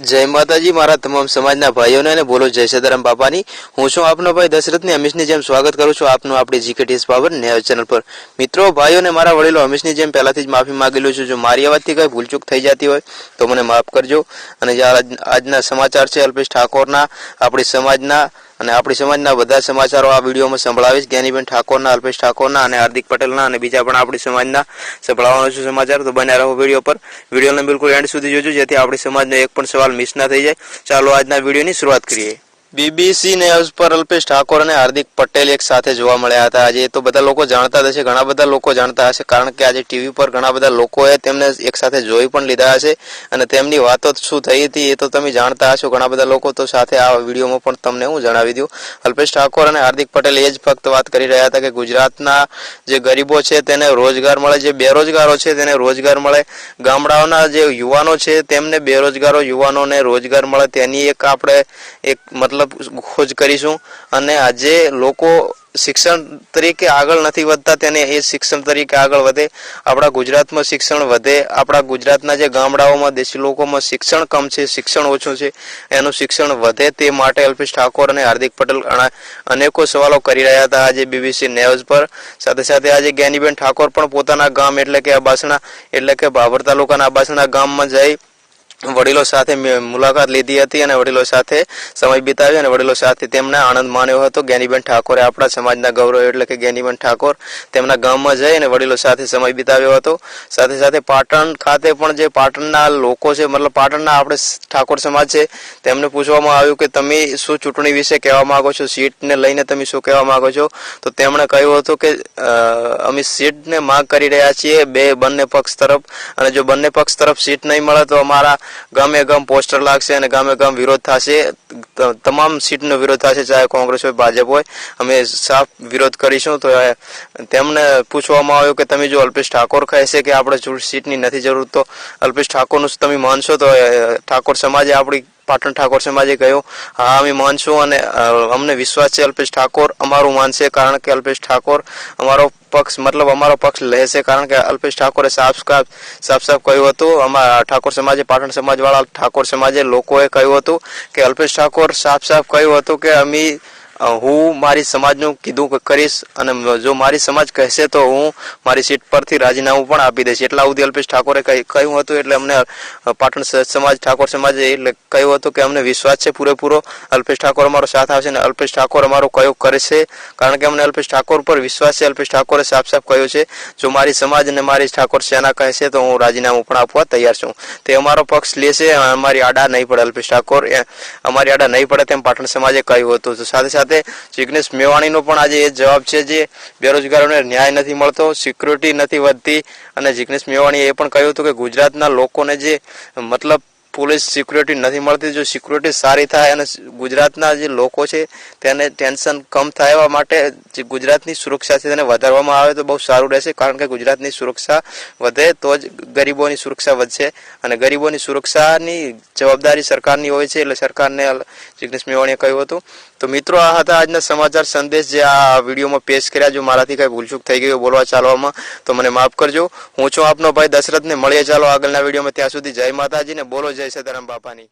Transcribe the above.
જય માતાજી, મારા તમામ સમાજના ભાઈઓને અને બોલો જય સદારામ બાપાની. હું છું આપનો ભાઈ દશરથની હંમેશની જેમ સ્વાગત કરું છું આપનું આપણી જીકેટીએસ પાવર ન્યાય ચેનલ પર. મિત્રો, ભાઈઓને મારા વડીલો હંમેશની જેમ પહેલાથી જ માફી માંગેલું છું. જો મારી અવાજથી કઈ ભૂલચૂક થઈ જતી હોય, તો મને માફ કરજો. અને આજના સમાચાર છે, અલ્પેશ ઠાકોરના, આપણી સમાજના અને આપણી સમાજના બધા સમાચારો આ વિડીયોમાં સંભળાવીશ. જ્ઞાનીબેન ઠાકોરના, અલ્પેશ ઠાકોરના અને હાર્દિક પટેલના અને બીજા પણ આપણી સમાજના સંભળાવવાનો છું સમાચાર. તો બન્યા રહો વીડિયો પર. વિડીયોને બિલકુલ એન્ડ સુધી જોજો, જેથી આપણી સમાજનો એક પણ સવાલ મિસ ના થઈ જાય. ચાલો આજના વિડીયોની શરૂઆત કરીએ. બીબીસી ન્યૂઝ પર અલ્પેશ ઠાકોર અને હાર્દિક પટેલ એક સાથે જોવા મળ્યા હતા. આજે તો બધા લોકો જાણતા હશે, ઘણા બધા લોકો જાણતા હશે, કારણ કે આજે ટીવી પર ઘણા બધા લોકોએ તેમને એક સાથે જોઈ પણ લીધા હશે. અને તેમની વાતો શું થઈ હતી એ તો તમે જાણતા હશો. ઘણા બધા લોકો તો સાથે આ વિડીયોમાં પણ તમને હું જણાવી દઉં. અલ્પેશ ઠાકોર અને હાર્દિક પટેલ એ જ ફક્ત વાત કરી રહ્યા હતા કે ગુજરાતના જે ગરીબો છે તેને રોજગાર મળે, જે બેરોજગારો છે તેને રોજગાર મળે. ગામડાઓના જે યુવાનો છે તેમને બેરોજગારો યુવાનોને રોજગાર મળે. તેની એક આપણે એક મતલબ ખોજ કરીશું. અને આજે લોકો શિક્ષણ તરીકે આગળ નથી વધતા, તેને એ શિક્ષણ તરીકે આગળ વધે. આપણા ગુજરાતમાં શિક્ષણ વધે. આપણા ગુજરાતના જે ગામડાઓમાં દેશી લોકોમાં શિક્ષણ કમ છે, શિક્ષણ ઓછું છે. એનું શિક્ષણ વધે તે માટે અલ્પેશ ઠાકોર અને હાર્દિક પટેલ અનેકો સવાલો કરી રહ્યા હતા આજે બીબીસી ન્યૂઝ પર. સાથે સાથે આજે જ્ઞાનીબેન ઠાકોર પણ પોતાના ગામ એટલે કે અબાસણા એટલે કે ભાભર તાલુકાના અબાસણા ગામમાં જઈ વડીલો સાથે મુલાકાત લીધી હતી અને વડીલો સાથે સમય બિતાવ્યો અને વડીલો સાથે તેમણે આનંદ માણ્યો હતો. જ્ઞાનીબેન ઠાકોરે આપણા સમાજના ગૌરવ એટલે કે જ્ઞાનીબેન ઠાકોર તેમના ગામમાં જઈ અને વડીલો સાથે સમય બિતાવ્યો હતો. સાથે સાથે પાટણ ખાતે પણ જે પાટણના લોકો છે, મતલબ પાટણના આપણે ઠાકોર સમાજ છે, તેમને પૂછવામાં આવ્યું કે તમે શું ચૂંટણી વિશે કહેવા માંગો છો? સીટને લઈને તમે શું કહેવા માંગો છો? તો તેમણે કહ્યું હતું કે અમે સીટને માગ કરી રહ્યા છીએ બે બંને પક્ષ તરફ અને જો બંને પક્ષ તરફ સીટ નહીં મળે તો અમારા ગામે ગામ પોસ્ટર લાગશે અને ગામે ગામ વિરોધ થશે. તમામ સીટનો વિરોધ થશે, ચાહે કોંગ્રેસ હોય, ભાજપ હોય. અમે સાફ વિરોધ કરીશું. તો તેમને પૂછવામાં આવ્યું કે તમે જો અલ્પેશ ઠાકોર કહે છે કે આપણે સીટની નથી જરૂર, તો અલ્પેશ ઠાકોરનું તમે માનશો? તો ઠાકોર સમાજે આપણી પાટણ ઠાકોર સમાજે કહ્યું, હા, અમે માનશું અને અમને વિશ્વાસ છે અલ્પેશ ઠાકોર, અમારું માનશે કારણ કે અલ્પેશ ઠાકોર અમારો પક્ષ, મતલબ અમારો પક્ષ લેશે કારણ કે અલ્પેશ ઠાકોરે સાફ સાફ સાફ સાફ કહ્યું હતું અમારા ઠાકોર સમાજે, પાટણ સમાજવાળા ઠાકોર સમાજે લોકોએ કહ્યું હતું કે અલ્પેશ ઠાકોર સાફ સાફ કહ્યું હતું કે અમે હું મારી સમાજનું કીધું કરીશ અને જો મારી સમાજ કહેશે તો હું મારી સીટ પરથી રાજીનામું પણ આપી દઈશ. એટલા સુધી અલ્પેશ ઠાકોરે કહી- કહ્યું હતું એટલે અમને પાટણ સમાજ, ઠાકોર સમાજે એટલે કહ્યું હતું કે અમને વિશ્વાસ છે પૂરેપૂરો. અલ્પેશ ઠાકોર અમારો સાથ આવશે અને અલ્પેશ ઠાકોર અમારો કયો કરશે કારણ કે અમને અલ્પેશ ઠાકોર પર વિશ્વાસ છે. અલ્પેશ ઠાકોરે સાફ સાફ કહ્યું છે, જો મારી સમાજ અને મારી ઠાકોર સેના કહેશે તો હું રાજીનામું પણ આપવા તૈયાર છું. તે અમારો પક્ષ લેશે, અમારી આડા નહીં પડે અલ્પેશ ઠાકોર. અમારી આડા નહીં પડે તેમ પાટણ સમાજે કહ્યું હતું. સાથે સાથે સાથે જિગ્નેશ મેવાણીનો પણ આજે એ જવાબ છે જે બેરોજગારોને ન્યાય નથી મળતો સિક્યુરિટી નથી વધતી. અને જિગ્નેશ મેવાણીએ એ પણ કહ્યું હતું કે ગુજરાતના લોકોને જે મતલબ પોલીસ સિક્યુરિટી નથી મળતી. જો સિક્યુરિટી સારી થાય અને ગુજરાતના જે લોકો છે, તેને ટેન્શન કમ થાય એવા માટે જે ગુજરાતની સુરક્ષા છે તેને વધારવામાં આવે તો બહુ સારું રહેશે. કારણ કે ગુજરાતની સુરક્ષા વધે તો જ ગરીબોની સુરક્ષા વધશે. અને ગરીબોની સુરક્ષાની જવાબદારી સરકારની હોય છે, એટલે સરકારને જિગ્નેશ મેવાણીએ કહ્યું હતું. તો મિત્રો, આ હતા આજના સમાચાર સંદેશ જે આ વિડીયોમાં પેશ કર્યા. જો મારાથી કંઈ ભૂલચૂક થઈ ગઈ બોલવા ચાલવામાં, તો મને માફ કરજો. હું છું આપનો ભાઈ દશરથને. મળીએ ચાલો આગળના વિડીયોમાં. ત્યાં સુધી જય માતાજીને બોલો જય સદારામ બાપાની.